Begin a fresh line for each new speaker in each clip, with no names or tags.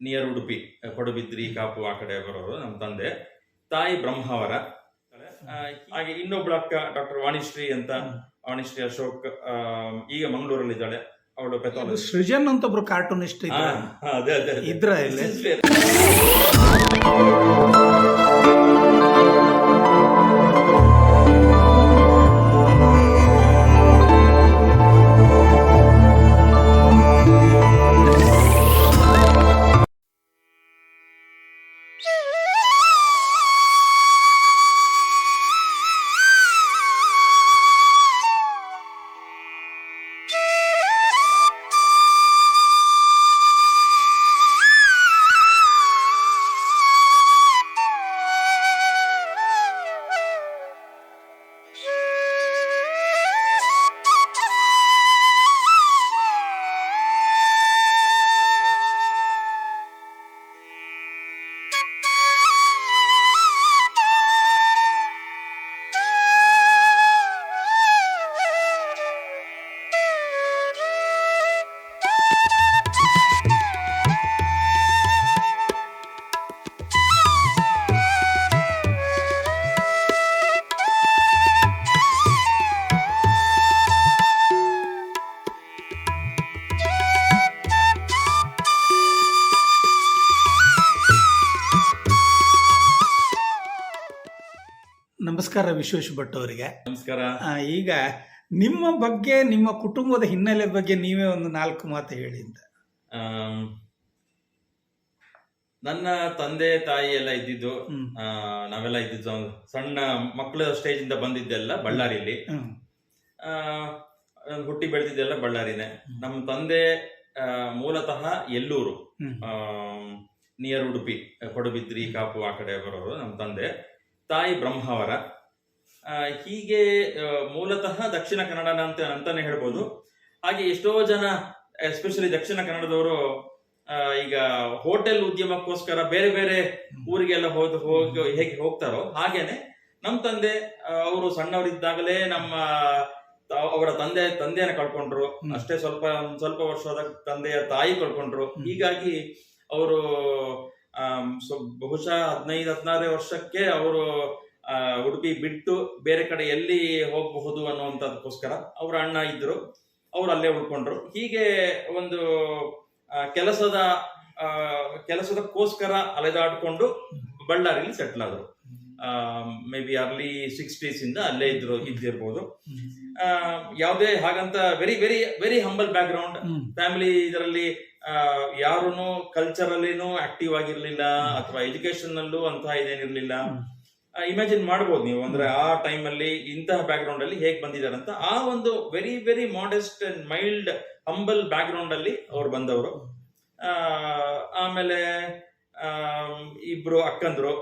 Near Udupi Padubidri Kapu ಆ ಕಡೆ ಬರೋರು ನಮ್ಮ ತಂದೆ. ತಾಯಿ ಬ್ರಹ್ಮವರ. ಹಾಗೆ ಇನ್ನೊಬ್ಳು ಅಕ್ಕ ಡಾಕ್ಟರ್ ವಾಣಿಶ್ರೀ ಅಂತ ವಾಣಿಶ್ರೀ ಅಶೋಕ್ ಈಗ ಮಂಗಳೂರಲ್ಲಿ ಇದ್ದಾಳೆ ಅವಳು
ಅದು
ಪೆಥಾಲಜಿ
ಸೃಜನ್ ಅಂತ ಒಬ್ರು ಕಾರ್ಟೂನಿಸ್ಟ್ ಇದ್ರ. ನಮಸ್ಕಾರ ವಿಶ್ವೇಶ್ ಭಟ್ ಅವರಿಗೆ.
ನಮಸ್ಕಾರ.
ಈಗ ನಿಮ್ಮ ಬಗ್ಗೆ ನಿಮ್ಮ ಕುಟುಂಬದ ಹಿನ್ನೆಲೆ ಬಗ್ಗೆ ನೀವೇ ಒಂದು ನಾಲ್ಕು ಮಾತು ಹೇಳಿ ಅಂತ.
ನನ್ನ ತಂದೆ ತಾಯಿ ಎಲ್ಲ ಇದ್ದಿದ್ದು ಆ, ನಾವೆಲ್ಲ ಇದ್ದಿದ್ದು ಸಣ್ಣ ಮಕ್ಕಳ ಸ್ಟೇಜ್ ಇಂದ ಬಂದಿದ್ದೆಲ್ಲ ಬಳ್ಳಾರಿಯಲ್ಲಿ
ಹ್ಮ್.
ಆ, ಹುಟ್ಟಿ ಬೆಳೆದಿದ್ದೆಲ್ಲ ಬಳ್ಳಾರಿನೇ. ನಮ್ಮ ತಂದೆ ಆ, ಮೂಲತಃ ಎಲ್ಲೂರು
ಹ್ಮ್.
ನಿಯರ್ ಉಡುಪಿ ಪಡುಬಿದ್ರಿ ಕಾಪು ಆ ಕಡೆ ಬರೋರು ನಮ್ಮ ತಂದೆ. ತಾಯಿ ಬ್ರಹ್ಮಾವರ ಹೀಗೆ ಮೂಲತಃ ದಕ್ಷಿಣ ಕನ್ನಡ ಅಂತ ಅಂತಾನೆ ಹೇಳ್ಬೋದು. ಹಾಗೆ ಎಷ್ಟೋ ಜನ ಎಸ್ಪೆಷಲಿ ದಕ್ಷಿಣ ಕನ್ನಡದವರು ಈಗ ಹೋಟೆಲ್ ಉದ್ಯಮಕ್ಕೋಸ್ಕರ ಬೇರೆ ಬೇರೆ ಊರಿಗೆಲ್ಲ ಹೋದ ಹೋಗಿ ಹೇಗೆ ಹೋಗ್ತಾರೋ ಹಾಗೇನೆ ನಮ್ಮ ತಂದೆ ಅವರು ಸಣ್ಣವರಿದ್ದಾಗಲೇ ನಮ್ಮ ಅವರ ತಂದೆ ತಂದೆಯನ್ನ ಕಳ್ಕೊಂಡ್ರು. ಅಷ್ಟೇ ಸ್ವಲ್ಪ ಒಂದ್ ಸ್ವಲ್ಪ ವರ್ಷದ ತಂದೆಯ ತಾಯಿ ಕಳ್ಕೊಂಡ್ರು. ಹೀಗಾಗಿ ಅವರು ಬಹುಶಃ ಹದಿನೈದು ಹದಿನಾರೇ ವರ್ಷಕ್ಕೆ ಅವರು ಉಡುಪಿ ಬಿಟ್ಟು ಬೇರೆ ಕಡೆ ಎಲ್ಲಿ ಹೋಗಬಹುದು ಅನ್ನುವಂಥದ್ದಕ್ಕೋಸ್ಕರ ಅವರ ಅಣ್ಣ ಇದ್ರು ಅವ್ರು ಅಲ್ಲೇ ಉಳ್ಕೊಂಡ್ರು. ಹೀಗೆ ಒಂದು ಕೆಲಸದ ಕೆಲಸದಕ್ಕೋಸ್ಕರ ಅಲೆದಾಡಿಕೊಂಡು ಬಳ್ಳಾರಿಲಿ ಸೆಟ್ಲ್ ಆದ್ರು. ಮೇ ಬಿ ಅರ್ಲಿ ಸಿಕ್ಸ್ಟೀಸ್ ಇಂದ ಅಲ್ಲೇ ಇದ್ರು ಇದ್ದಿರ್ಬೋದು. ಆ, ಯಾವುದೇ ಹಾಗಂತ very very very humble background family ಇದರಲ್ಲಿ ಯಾರು ಕಲ್ಚರಲ್ಲಿನೂ ಆಕ್ಟಿವ್ ಆಗಿರ್ಲಿಲ್ಲ ಅಥವಾ ಎಜುಕೇಶನ್ ನಲ್ಲೂ ಅಂತ ಇದೇನಿರ್ಲಿಲ್ಲ. ಇಮ್ಯಾಜಿನ್ ಮಾಡ್ಬೋದು ನೀವು. ಅಂದ್ರೆ ಆ ಟೈಮ್ ಅಲ್ಲಿ ಇಂತಹ ಬ್ಯಾಕ್ ಗ್ರೌಂಡ್ ಅಲ್ಲಿ ಹೇಗೆ ಬಂದಿದ್ದಾರೆ ಅಂತ. ಆ ಒಂದು very very modest and mild humble background ಅಲ್ಲಿ ಅವ್ರು ಬಂದವರು. ಆಮೇಲೆ ಆಮ್, ಇಬ್ರು ಅಕ್ಕಂದ್ರು.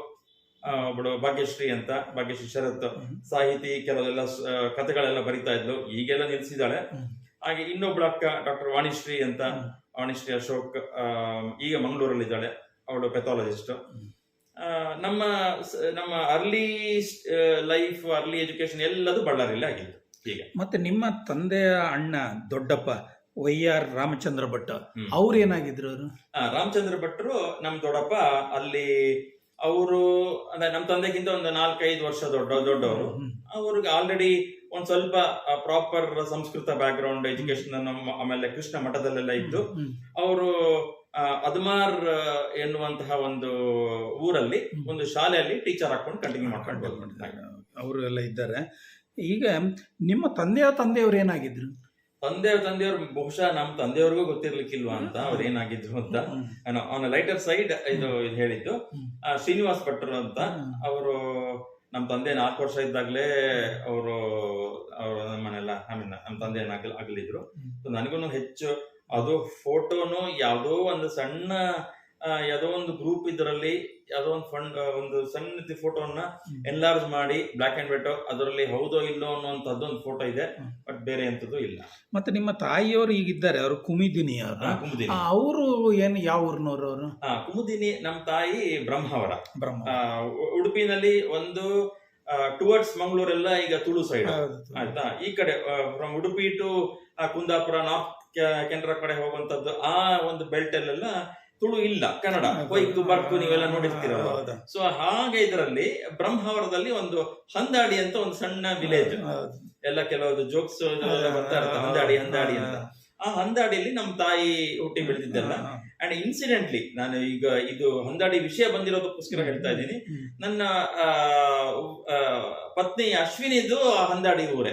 ಒಬ್ಬಳು ಭಾಗ್ಯಶ್ರೀ ಅಂತ ಭಾಗ್ಯಶ್ರೀ ಶರತ್. ಸಾಹಿತಿ ಕೆಲವೆಲ್ಲ ಕಥೆಗಳೆಲ್ಲ ಬರಿತಾ ಇದ್ಲು. ಈಗೆಲ್ಲ ನಿಲ್ಸಿದ್ದಾಳೆ. ಹಾಗೆ ಇನ್ನೊಬ್ಳು ಅಕ್ಕ ಡಾಕ್ಟರ್ ವಾಣಿಶ್ರೀ ಅಂತ. ವಾಣಿಶ್ರೀ ಅಶೋಕ್ ಈಗ ಮಂಗಳೂರಲ್ಲಿ ಇದ್ದಾಳೆ ಅವಳು ಪೆಥಾಲಜಿಸ್ಟ್. ನಮ್ಮ ನಮ್ಮ ಅರ್ಲಿ ಲೈಫ್ ಅರ್ಲಿ ಎಜುಕೇಶನ್ ಎಲ್ಲದೂ ಬಳ್ಳಾರಿಯಲ್ಲಿ ಆಗಿತ್ತು ಈಗ.
ಮತ್ತೆ ನಿಮ್ಮ ತಂದೆಯ ಅಣ್ಣ ದೊಡ್ಡಪ್ಪ ವೈ ಆರ್ ರಾಮಚಂದ್ರ ಭಟ್ ಅವ್ರು ಏನಾಗಿದ್ರು ಅವರು?
ರಾಮಚಂದ್ರ ಭಟ್ರು ನಮ್ ದೊಡ್ಡಪ್ಪ ಅಲ್ಲಿ ಅವರು ಅಂದ್ರೆ ನಮ್ಮ ತಂದೆಗಿಂತ ಒಂದು ನಾಲ್ಕೈದು ವರ್ಷ ದೊಡ್ಡ ದೊಡ್ಡವರು. ಅವ್ರಿಗೆ ಆಲ್ರೆಡಿ ಒಂದ್ ಸ್ವಲ್ಪ proper Sanskrit background education ನಮ್ಮ ಆಮೇಲೆ ಕೃಷ್ಣ ಮಠದಲ್ಲೆಲ್ಲ ಇದ್ದು ಅವರು ಅದ್ಮಾರ್ ಎನ್ನುವಂತಹ ಒಂದು ಊರಲ್ಲಿ. ಒಂದು ಶಾಲೆಯಲ್ಲಿ ಟೀಚರ್ ಹಾಕೊಂಡು ಕಂಟಿನ್ಯೂ ಮಾಡ್ಕೊಂಡು.
ಅವರು ಎಲ್ಲ ಇದ್ದಾರೆ. ಈಗ ನಿಮ್ಮ ತಂದೆಯ ತಂದೆಯವರು ಏನಾಗಿದ್ರು?
ತಂದೆಯವ್ರ ತಂದೆಯವರು ಬಹುಶಃ ನಮ್ಮ ತಂದೆಯವ್ರಿಗೂ ಗೊತ್ತಿರ್ಲಿಕ್ಕಿಲ್ವಾ ಅಂತ ಅವ್ರು ಏನಾಗಿದ್ರು ಅಂತ. ಆನ್ ಲೈಟರ್ ಸೈಡ್ ಇದು ಇದು ಹೇಳಿದ್ದು ಶ್ರೀನಿವಾಸ್ ಭಟ್ರು ಅಂತ ಅವರು ನಮ್ಮ ತಂದೆ ನಾಲ್ಕು ವರ್ಷ ಇದ್ದಾಗಲೇ ಅವರು ಅವರು ನಮ್ಮನೆಲ್ಲ ಐ ಮೀನ್ ನಮ್ಮ ತಂದೆ ಆಗಲಿದ್ರು. ನನಗೂ ಹೆಚ್ಚು ಅದು ಫೋಟೋನು ಯಾವುದೋ ಒಂದು ಸಣ್ಣ ಯಾವುದೋ ಒಂದು ಗ್ರೂಪ್ ಇದರಲ್ಲಿ ಯಾವುದೋ ಒಂದು ಫಂಡ್ ಒಂದು ಸಣ್ಣ ಫೋಟೋನ ಎನ್ಲಾರ್ಜ್ ಮಾಡಿ ಬ್ಲಾಕ್ ಅಂಡ್ ವೈಟ್ ಅದರಲ್ಲಿ ಹೌದೋ ಇಲ್ಲೋ ಅನ್ನುವಂಥದ್ದು ಒಂದು ಫೋಟೋ ಇದೆ ಬಟ್ ಬೇರೆ ಎಂಥದ್ದು ಇಲ್ಲ.
ಮತ್ತೆ ನಿಮ್ಮ ತಾಯಿಯವರು ಈಗಿದ್ದಾರೆ ಅವರು ಕುಮಿದಿನಿ ಅವರು. ಅವರು ಏನು ಯಾವ ಊರಿನವರು ಅವರು?
ಕುಮುದಿನಿ ನಮ್ಮ ತಾಯಿ ಬ್ರಹ್ಮಾವರ.
ಬ್ರಹ್ಮ
ಉಡುಪಿನಲ್ಲಿ ಒಂದು ಟುವರ್ಡ್ಸ್ ಮಂಗಳೂರೆಲ್ಲ ಈಗ ತುಳು ಸೈಡ್. ಆಯ್ತಾ? ಈ ಕಡೆ from Udupi to Kundapura north Canara ಕಡೆ ಹೋಗುವಂತದ್ದು ಆ ಒಂದು ಬೆಲ್ಟ್ ಅಲ್ಲೆಲ್ಲ ತುಳು ಇಲ್ಲ. ಕನ್ನಡ. ಕೊಯ್ಕು ಬರ್ಕು ನೀವೆಲ್ಲ ನೋಡಿರ್ತೀರಲ್ಲ. ಸೊ ಹಾಗೆ ಇದರಲ್ಲಿ ಬ್ರಹ್ಮಾವರದಲ್ಲಿ ಒಂದು ಹಂದಾಡಿ ಅಂತ ಒಂದು ಸಣ್ಣ ವಿಲೇಜ್ ಎಲ್ಲ ಕೆಲವೊಂದು ಜೋಕ್ಸ್ ಬರ್ತಾ ಇರ್ತಾರೆ ಹಂದಾಡಿ ಹಂದಾಡಿ ಅಂತ. ಆ ಹಂದಾಡಿಯಲ್ಲಿ ನಮ್ಮ ತಾಯಿ ಹುಟ್ಟಿ ಬೆಳೆದಿದ್ದೆಲ್ಲ. ಅಂಡ್ ಇನ್ಸಿಡೆಂಟ್ಲಿ ನಾನು ಈಗ ಇದು ಹೊಂದಾಡಿ ವಿಷಯ ಬಂದಿರೋದಕ್ಕೋಸ್ಕರ ಹೇಳ್ತಾ ಇದ್ದೀನಿ. ನನ್ನ ಪತ್ನಿ ಅಶ್ವಿನಿದು ಹೊಂದಾಡಿ ಊರೇ.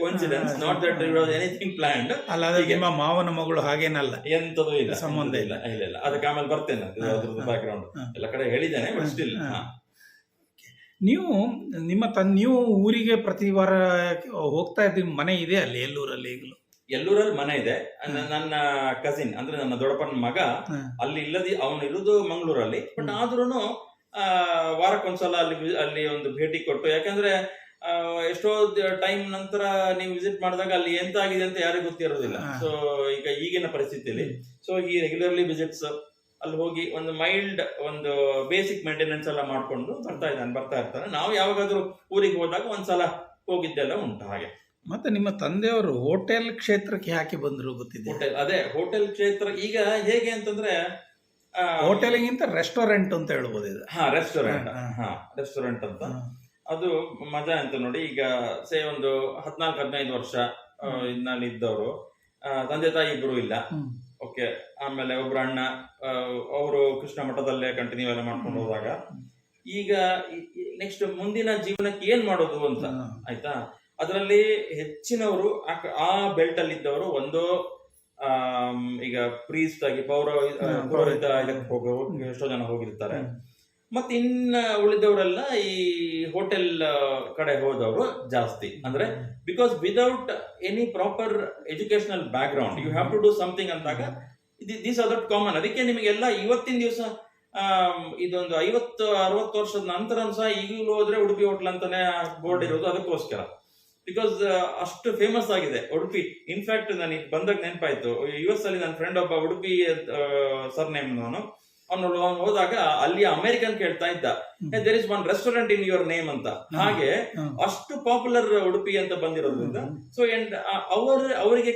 Coincidence not that anything planned
ಅಲ್ಲ. ನಿಮ್ಮ ಮಾವನ ಮಗಳು ಹಾಗೇನಲ್ಲ.
ಎಂತದೂ ಇಲ್ಲ
ಸಂಬಂಧ
ಇಲ್ಲ. ಇಲ್ಲ ಇಲ್ಲ ಅದಕ್ಕೆ ಆಮೇಲೆ ಬರ್ತೇನೆ ಅದ್ರದ್ದು ಬ್ಯಾಕ್ ಗ್ರೌಂಡ್ ಎಲ್ಲ ಕಡೆ ಹೇಳಿದ್ದೇನೆ ಬಟ್ ಸ್ಟಿಲ್
ನೀವು ನಿಮ್ಮ ತನ್ ನೀವು ಊರಿಗೆ ಪ್ರತಿ ವಾರ ಹೋಗ್ತಾ ಇದ್ದೀವಿ ಮನೆ ಇದೆ ಅಲ್ಲಿ ಎಲ್ಲೂರಲ್ಲಿ ಈಗಲೂ?
ಎಲ್ಲೂರಲ್ಲಿ ಮನೆ ಇದೆ. ನನ್ನ ಕಸಿನ್ ಅಂದ್ರೆ ನನ್ನ ದೊಡ್ಡಪ್ಪನ ಮಗ ಅಲ್ಲಿ ಇಲ್ಲದಿ ಅವನು ಇರುವುದು ಮಂಗಳೂರಲ್ಲಿ. ಬಟ್
ಆದ್ರೂ
ಆದ್ರೂನು ಆ, ವಾರಕ್ಕೊಂದ್ಸಲ ಅಲ್ಲಿ ಅಲ್ಲಿ ಒಂದು ಭೇಟಿ ಕೊಟ್ಟು ಯಾಕಂದ್ರೆ ಎಷ್ಟೋ ಟೈಮ್ ನಂತರ ನೀವು ವಿಸಿಟ್ ಮಾಡಿದಾಗ ಅಲ್ಲಿ ಎಂತ ಆಗಿದೆ ಅಂತ ಯಾರಿಗೂ ಗೊತ್ತಿರೋದಿಲ್ಲ. ಸೊ ಈಗ ಈಗಿನ ಪರಿಸ್ಥಿತಿಯಲ್ಲಿ ಸೊ ಈ ರೆಗ್ಯುಲರ್ಲಿ ವಿಸಿಟ್ಸ್ ಅಲ್ಲಿ ಹೋಗಿ ಒಂದು ಮೈಲ್ಡ್ ಒಂದು ಬೇಸಿಕ್ ಮೇಂಟೆನೆನ್ಸ್ ಎಲ್ಲ ಮಾಡ್ಕೊಂಡು ಬರ್ತಾ ಇದ್ದಾನೆ ಬರ್ತಾ ಇರ್ತಾನೆ. ನಾವು ಯಾವಾಗಾದ್ರೂ ಊರಿಗೆ ಹೋದಾಗ ಒಂದ್ಸಲ ಹೋಗಿದ್ದೆಲ್ಲ ಉಂಟು ಹಾಗೆ.
ಮತ್ತೆ ನಿಮ್ಮ ತಂದೆಯವರು ಹೋಟೆಲ್ ಕ್ಷೇತ್ರಕ್ಕೆ ಯಾಕೆ ಬಂದ್ರು ಗೊತ್ತಿದೆ?
ಹೋಟೆಲ್ ಅದೇ ಹೋಟೆಲ್ ಕ್ಷೇತ್ರ ಈಗ ಹೇಗೆ ಅಂತಂದ್ರೆ
ಹೋಟೆಲಿಗಿಂತ ರೆಸ್ಟೋರೆಂಟ್ ಅಂತ ಹೇಳ್ಬೋದು ಇದು.
ಹಾ ರೆಸ್ಟೋರೆಂಟ್
ಹಾ,
ರೆಸ್ಟೋರೆಂಟ್ ಅಂತ. ಅದು ಮಜಾ ಅಂತ ನೋಡಿ ಈಗ ಸೇ ಒಂದು ಹದ್ನಾಲ್ಕು ಹದಿನೈದು ವರ್ಷ ನಾನು. ಇದ್ದವರು. ತಂದೆ ತಾಯಿ ಇಬ್ರು ಇಲ್ಲ. ಓಕೆ ಆಮೇಲೆ ಒಬ್ರು ಅಣ್ಣ ಅವರು ಕೃಷ್ಣ ಮಠದಲ್ಲೇ ಕಂಟಿನ್ಯೂ ಎಲ್ಲ ಮಾಡ್ಕೊಂಡು ಹೋದಾಗ. ಈಗ ನೆಕ್ಸ್ಟ್ ಮುಂದಿನ ಜೀವನಕ್ಕೆ ಏನ್ ಮಾಡೋದು ಅಂತ. ಆಯ್ತಾ? ಅದರಲ್ಲಿ ಹೆಚ್ಚಿನವರು ಆ ಬೆಲ್ಟ್ ಅಲ್ಲಿ ಇದ್ದವರು ಒಂದು ಈಗ ಪ್ರೀಸ್ಟ್ ಆಗಿ ಪೌರ ಪುರೋಹಿತ. ಇದಕ್ಕೆ ಹೋಗೋ ಎಷ್ಟೋ ಜನ ಹೋಗಿರ್ತಾರೆ. ಮತ್ತೆ ಇನ್ನ ಉಳಿದವರೆಲ್ಲ ಈ ಹೋಟೆಲ್ ಕಡೆ ಹೋದವರು ಜಾಸ್ತಿ. ಅಂದ್ರೆ because without any proper educational background you have to do something ಅಂದಾಗ ದೀಸ್ ಆರ್ ದಟ್ ಕಾಮನ್ ಅದಕ್ಕೆ ನಿಮಗೆಲ್ಲ ಇವತ್ತಿನ ದಿವಸ ಇದೊಂದು ಐವತ್ತು ಅರವತ್ತು ವರ್ಷದ ನಂತರ ಸಹ ಈಗಲೂ ಹೋದ್ರೆ ಉಡುಪಿ ಹೋಟ್ಲ್ ಅಂತಾನೆ ಬೋರ್ಡ್ ಇರೋದು ಅದಕ್ಕೋಸ್ಕರ. ಬಿಕಾಸ್ ಅಷ್ಟು ಫೇಮಸ್ ಆಗಿದೆ ಉಡುಪಿ ಇನ್ಫ್ಯಾಕ್ಟ್ ನನಗೆ ಬಂದಾಗ ನೆನಪಾಯ್ತು. ಯು ಎಸ್ ಅಲ್ಲಿ ನನ್ನ ಫ್ರೆಂಡ್ ಒಬ್ಬ ಉಡುಪಿ ಸರ್ ನೇಮ್ ಅವನು ಅವನು ಹೋದಾಗ ಅಲ್ಲಿ ಅಮೆರಿಕನ್ ಕೇಳ್ತಾ ಇದ್ದ. There is one restaurant in your name ಅಂತ. ಹಾಗೆ ಅಷ್ಟು ಪಾಪ್ಯುಲರ್ ಉಡುಪಿ ಅಂತ ಬಂದಿರೋದ್ರಿಂದ ಸೊ ಅಂಡ್ ಅವ್ರ ಅವರಿಗೆ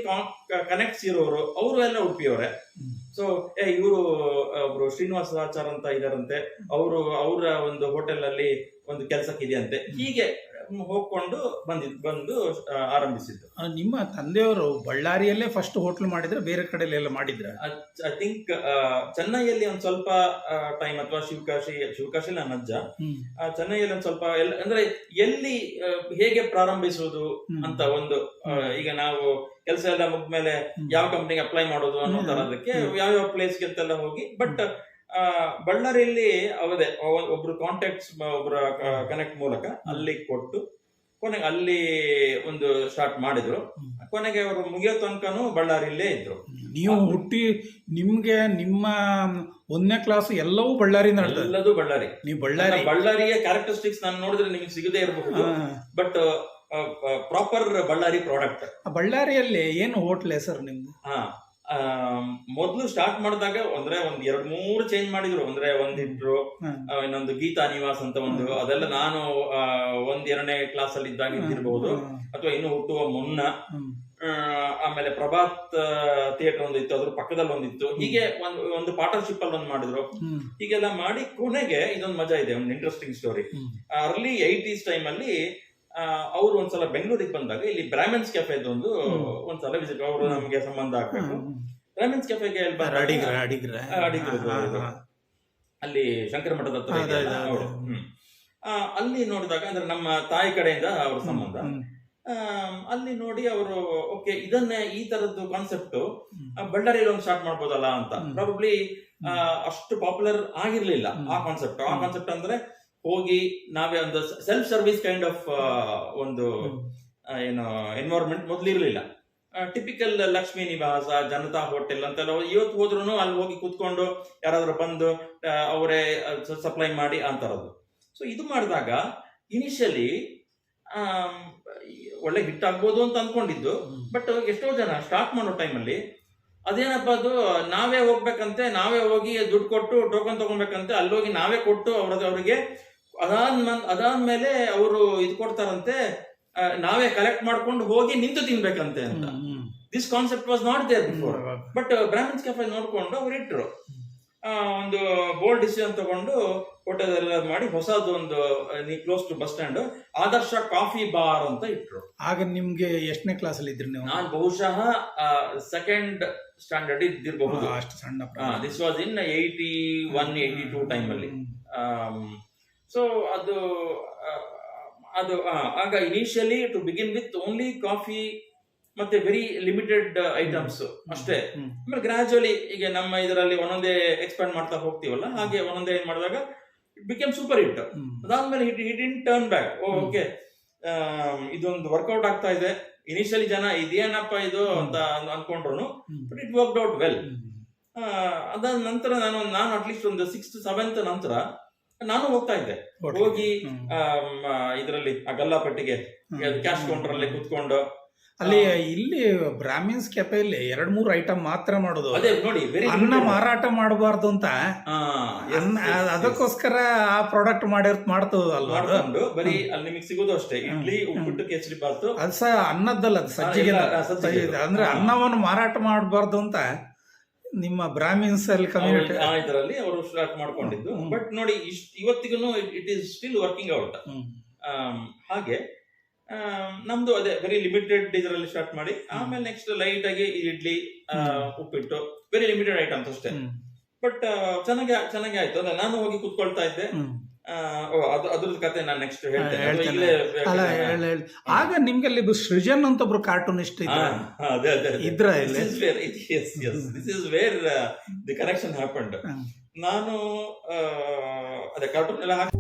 ಕನೆಕ್ಟ್ಸ್ ಇರೋರು ಅವರು ಎಲ್ಲ ಉಡುಪಿಯವರೇ. ಸೊ ಏ ಇವರು ಒಬ್ರು ಶ್ರೀನಿವಾಸಾಚಾರ್ ಅಂತ ಇದಾರಂತೆ. ಅವರು ಅವರ ಒಂದು ಹೋಟೆಲ್ ಅಲ್ಲಿ ಒಂದು ಕೆಲಸಕ್ಕಿದೆಯಂತೆ. ಹೀಗೆ ಹೋಗ್ಕೊಂಡು ಬಂದಿದ್ದು ಬಂದು ಆರಂಭಿಸಿದ್ದು.
ನಿಮ್ಮ ತಂದೆಯವರು ಬಳ್ಳಾರಿಯಲ್ಲೇ ಫಸ್ಟ್ ಹೋಟ್ಲ್ ಮಾಡಿದ್ರೆ ಬೇರೆ ಕಡೆಲೆಲ್ಲ ಮಾಡಿದ್ರೆ?
ಐ ಥಿಂಕ್ ಚೆನ್ನೈಯಲ್ಲಿ ಒಂದ್ ಸ್ವಲ್ಪ ಟೈಮ್ ಅಥವಾ ಶಿವಕಾಶಿ ಶಿವಕಾಶಿ ನನ್ನ ಅಜ್ಜ. ಚೆನ್ನೈಯಲ್ಲಿ ಒಂದ್ ಸ್ವಲ್ಪ ಎಲ್ಲ ಅಂದ್ರೆ ಎಲ್ಲಿ ಹೇಗೆ ಪ್ರಾರಂಭಿಸುವುದು ಅಂತ ಒಂದು ಈಗ ನಾವು ಕೆಲಸ ಎಲ್ಲ ಮುಗ್ದ್ಮೇಲೆ ಯಾವ ಕಂಪ್ನಿಗೆ ಅಪ್ಲೈ ಮಾಡೋದು ಅನ್ನೋ
ಯಾವ
ತರದಕ್ಕೆ
ಹ್ಮ್.
ಯಾವ್ಯಾವ ಪ್ಲೇಸ್ಗೆ ಅಂತೆಲ್ಲ ಹೋಗಿ ಬಟ್ ಬಳ್ಳಾರಿಯಲ್ಲಿ ಅವದೇ ಅವ- ಒಬ್ರು ಕಾಂಟ್ಯಾಕ್ಟ್ಸ್ ಒಬ್ರ ಕನೆಕ್ಟ್ ಮೂಲಕ ಅಲ್ಲಿ ಕೊಟ್ಟು ಕೊನೆಗೆ ಅಲ್ಲಿ ಒಂದು ಸ್ಟಾರ್ಟ್ ಮಾಡಿದ್ರು. ಕೊನೆಗೆ ಅವರು ಮುಗಿಯೋ ತನಕನು ಬಳ್ಳಾರಿಯಲ್ಲೇ ಇದ್ರು.
ನೀವು ಹುಟ್ಟಿ ನಿಮ್ಗೆ ನಿಮ್ಮ ಒಂದನೇ ಕ್ಲಾಸ್ ಎಲ್ಲವೂ ಬಳ್ಳಾರಿ
ಎಲ್ಲದು ಬಳ್ಳಾರಿ.
ನೀವು ಬಳ್ಳಾರಿ.
ಬಳ್ಳಾರಿಯ ಕ್ಯಾರೆಕ್ಟರಿಸ್ಟಿಕ್ಸ್ ನಾನು ನೋಡಿದ್ರೆ ನಿಮ್ಗೆ ಸಿಗದೇ ಇರಬಹುದು. ಬಟ್ ಪ್ರಾಪರ್ ಬಳ್ಳಾರಿ ಪ್ರಾಡಕ್ಟ್
ಬಳ್ಳಾರಿಯಲ್ಲಿ ಏನು ಹೋಟ್ಲೇ ಸರ್ ನಿಮ್ದು?
ಹಾ. ಮೊದಲು ಸ್ಟಾರ್ಟ್ ಮಾಡಿದಾಗ ಅಂದ್ರೆ ಒಂದ್ ಎರಡ್ ಮೂರು ಚೇಂಜ್ ಮಾಡಿದ್ರು. ಅಂದ್ರೆ ಒಂದಿಟ್ರು. ಇನ್ನೊಂದು ಗೀತಾ ನಿವಾಸ್ ಅಂತ ಒಂದು. ಅದೆಲ್ಲ ನಾನು ಒಂದ್ ಎರಡನೇ ಕ್ಲಾಸ್ ಅಲ್ಲಿ ಇದ್ದಾಗ ಇದ್ದಿರಬಹುದು ಅಥವಾ ಇನ್ನು ಹುಟ್ಟುವ ಮುನ್ನ. ಆಮೇಲೆ ಪ್ರಭಾತ್ ಥಿಯೇಟರ್ ಒಂದು ಇತ್ತು. ಅದ್ರ ಪಕ್ಕದಲ್ಲಿ ಒಂದಿತ್ತು ಹೀಗೆ ಒಂದು ಒಂದು ಪಾರ್ಟ್ನರ್ಶಿಪ್ ಅಲ್ಲಿ ಒಂದು ಮಾಡಿದ್ರು. ಹೀಗೆಲ್ಲ ಮಾಡಿ ಕೊನೆಗೆ ಇದೊಂದು ಮಜಾ ಇದೆ. ಒಂದು interesting story. Early eighties time ಅಲ್ಲಿ ಅವರು ಒಂದ್ಸಲ ಬೆಂಗಳೂರಿಗೆ ಬಂದಾಗ ಇಲ್ಲಿ ಬ್ರಾಹ್ಮಣ್ಸ್ ಕೆಫೆ ಒಂದು. ಒಂದ್ಸಲ ವಿಸಿಟ್ ಅವರು ನಮ್ಗೆ ಸಂಬಂಧ ಆಗ್ಬೇಕು. ಬ್ರಾಹ್ಮಣ್ಸ್ ಕೆಫೆಗೆ ಅಲ್ಲಿ ಶಂಕರ ಮಠದ ಹತ್ರ ಅಲ್ಲಿ ನೋಡಿದಾಗ ಅಂದ್ರೆ ನಮ್ಮ ತಾಯಿ ಕಡೆಯಿಂದ ಅವ್ರ ಸಂಬಂಧ. ಅಲ್ಲಿ ನೋಡಿ ಅವರು ಓಕೆ ಇದನ್ನೇ ಈ ತರದ್ದು ಕಾನ್ಸೆಪ್ಟ್. ಬಳ್ಳಾರಿಯಲ್ಲಿ ಒಂದು ಸ್ಟಾರ್ಟ್ ಮಾಡ್ಬೋದಲ್ಲ ಅಂತ. ಪ್ರಾಬಬ್ಲಿ ಅಷ್ಟು ಪಾಪ್ಯುಲರ್ ಆಗಿರ್ಲಿಲ್ಲ. ಆ ಕಾನ್ಸೆಪ್ಟ್ ಆ ಕಾನ್ಸೆಪ್ಟ್ ಅಂದ್ರೆ ಹೋಗಿ ನಾವೇ ಒಂದು ಸೆಲ್ಫ್ ಸರ್ವಿಸ್ ಕೈಂಡ್ ಆಫ್ ಒಂದು ಏನು ಎನ್ವೈರ್ಮೆಂಟ್ ಮೊದಲಿರಲಿಲ್ಲ. ಟಿಪಿಕಲ್ ಲಕ್ಷ್ಮೀ ನಿವಾಸ ಜನತಾ ಹೋಟೆಲ್ ಅಂತೆಲ್ಲ ಇವತ್ತು ಹೋದ್ರು ಅಲ್ಲಿ ಹೋಗಿ ಕೂತ್ಕೊಂಡು ಯಾರಾದ್ರೂ ಬಂದು ಅವರೇ ಸಪ್ಲೈ ಮಾಡಿ ಅಂತಾರದು. ಸೊ ಇದು ಮಾಡಿದಾಗ ಇನಿಷಿಯಲಿ ಒಳ್ಳೆ ಹಿಟ್ ಆಗ್ಬೋದು ಅಂತ ಅನ್ಕೊಂಡಿದ್ದು ಬಟ್ ಎಷ್ಟೋ ಜನ ಸ್ಟಾರ್ಟ್ ಮಾಡೋ ಟೈಮಲ್ಲಿ ಅದೇನಪ್ಪ ಅದು ನಾವೇ ಹೋಗ್ಬೇಕಂತೆ ನಾವೇ ಹೋಗಿ ದುಡ್ಡು ಕೊಟ್ಟು ಟೋಕನ್ ತಗೊಬೇಕಂತೆ ಅಲ್ಲೋಗಿ ನಾವೇ ಕೊಟ್ಟು ಅವ್ರದ್ದು ಅವರಿಗೆ ಅದಾದ ಅದಾದ್ಮೇಲೆ ಅವರು ಇದು ಕೊಡ್ತಾರಂತೆ ನಾವೇ ಕಲೆಕ್ಟ್ ಮಾಡ್ಕೊಂಡು ಹೋಗಿ ನಿಂತು ತಿನ್ಬೇಕಂತೆ ಅಂತ. This concept was not there before but Brahmins cafe ನೋಡ್ಕೊಂಡು ಅವ್ರು ಇಟ್ರು. ಒಂದು ಬೋಲ್ಡ್ ಡಿಸಿಷನ್ ತಗೊಂಡು ಹೋಟೆಲ್ ಮಾಡಿ ಹೊಸದು ಒಂದು close to bus stand Adarsha coffee bar ಅಂತ ಇಟ್ರು.
ಆಗ ನಿಮ್ಗೆ ಎಷ್ಟನೇ ಕ್ಲಾಸ್ ಅಲ್ಲಿ ಇದ್ರಿ ನೀವು?
ನಾನ್ ಬಹುಶಃ ಸೆಕೆಂಡ್ ಸ್ಟ್ಯಾಂಡರ್ಡ್ ಇದ್ದಿರಬಹುದು.
ಅಷ್ಟು ಸಣ್ಣ.
This was in eighty one eighty two time ಅಲ್ಲಿ. ಸೊ ಅದು ಅದು ಆಗ initially to begin with only coffee ಮತ್ತೆ ವೆರಿ ಲಿಮಿಟೆಡ್ ಐಟಮ್ಸ್ ಅಷ್ಟೇ. ಆಮೇಲೆ ಗ್ರಾಜುವಲಿ ಈಗ ನಮ್ಮ ಇದರಲ್ಲಿ ಒಂದೊಂದೇ ಎಕ್ಸ್ಪ್ಯಾಂಡ್ ಮಾಡ್ತಾ ಹೋಗ್ತೀವಲ್ಲ ಹಾಗೆ ಒಂದೊಂದೇ ಏನ್ ಮಾಡಿದಾಗ ಇಟ್ ಬಿಕೇಮ್ ಸೂಪರ್ ಹಿಟ್. ಅದಾದ್ಮೇಲೆ hit hit in turn back. Okay ಇದೊಂದು ವರ್ಕೌಟ್ ಆಗ್ತಾ ಇದೆ ಇನಿಷಿಯಲಿ ಜನ ಇದೇನಪ್ಪ ಇದು ಅಂತ ಅನ್- ಅನ್ಕೊಂಡ್ರು. But it work out well. ಅದಾದ ನಂತರ ನಾನು ನಾನು ಅಟ್ಲೀಸ್ಟ್ ಒಂದು ಸಿಕ್ಸ್ ಸೆವೆಂತ್ ನಂತರ ನಾನು ಹೋಗ್ತಾ ಇದ್ದೆ. ಹೋಗಿ ಇದರಲ್ಲಿ ಆ ಗಲ್ಲಾಪಟ್ಟಿಗೆ. ಕ್ಯಾಶ್ ಕೌಂಟರ್ ಅಲ್ಲಿ ಕುತ್ಕೊಂಡು
ಅಲ್ಲಿ ಇಲ್ಲಿ ಬ್ರಾಹ್ಮಿನ್ಸ್ ಕೆಫೆಯಲ್ಲಿ ಎರಡ್ ಮೂರು ಐಟಮ್ ಮಾತ್ರ ಮಾಡೋದು.
ಅದೇ ನೋಡಿ
ಅನ್ನ ಮಾರಾಟ ಮಾಡಬಾರ್ದು ಅಂತ. ಅದಕ್ಕೋಸ್ಕರ ಆ ಪ್ರಾಡಕ್ಟ್ ಮಾಡಿರ್ ಮಾಡ್ತದ ಅಲ್ವಾ ಅದು?
ಬರೀ ಅಲ್ಲಿ ನಿಮಗೆ ಸಿಗೋದು ಅಷ್ಟೇ. ಇಡ್ಲಿ ಉಪ್ಪಿಟ್ಟು ಕೇಸರಿ ಬಾತು.
ಅದು ಸಹ ಅನ್ನದ್ದಲ್ಲ ಅದು ಸಜ್ಜಿಗೆ ಅಂದ್ರೆ. ಅನ್ನವನ್ನು ಮಾರಾಟ ಮಾಡಬಾರ್ದು ಅಂತ. ನಿಮ್ಮ ಬ್ರಾಹ್ಮಿನ್ಸ್ ಅಲ್ಲಿ ಕಮ್ಯುನಿಟಿ
ಆ ಇದರಲ್ಲಿ ಅವರು ಸ್ಟಾರ್ಟ್ ಮಾಡ್ಕೊಂಡಿದ್ದು. ಬಟ್ ನೋಡಿ ಇಷ್ಟ್ ಇವತ್ತಿಗೂ it is still working out ಹಾಗೆ ನಮ್ದು ಅದೇ ವೆರಿ ಲಿಮಿಟೆಡ್ ಇದರಲ್ಲಿ ಸ್ಟಾರ್ಟ್ ಮಾಡಿ. ಆಮೇಲೆ ನೆಕ್ಸ್ಟ್ ಲೈಟ್ ಆಗಿ ಇಡ್ಲಿ ಉಪ್ಪಿಟ್ಟು ವೆರಿ ಲಿಮಿಟೆಡ್ ಐಟಮ್ಸ್ ಅಷ್ಟೇ. ಬಟ್ ಚೆನ್ನಾಗಿ ಚೆನ್ನಾಗಿ ಆಯ್ತು. ಅಲ್ಲ ನಾನು ಹೋಗಿ ಕುತ್ಕೊಳ್ತಾ ಇದ್ದೆ. ಆ, ಓ, ಅದು ಅದ್ರದ್ದು ಕತೆ ನಾನು ನೆಕ್ಸ್ಟ್.
ಆಗ ನಿಮ್ಗೆ ಅಲ್ಲಿ ಒಬ್ಬ ಸೃಜನ್ ಅಂತ ಒಬ್ರು ಕಾರ್ಟೂನಿಸ್ಟ್ ಇದ್ರ
ಆ, ಅದೇ ಅದೇ.
ಇದ್ರ.
This is where uh, the connection happened.
ಹ್ಮ್.
ನಾನು ಅದೇ ಕಾರ್ಟೂನ್ ಎಲ್ಲ ಹಾಕಿ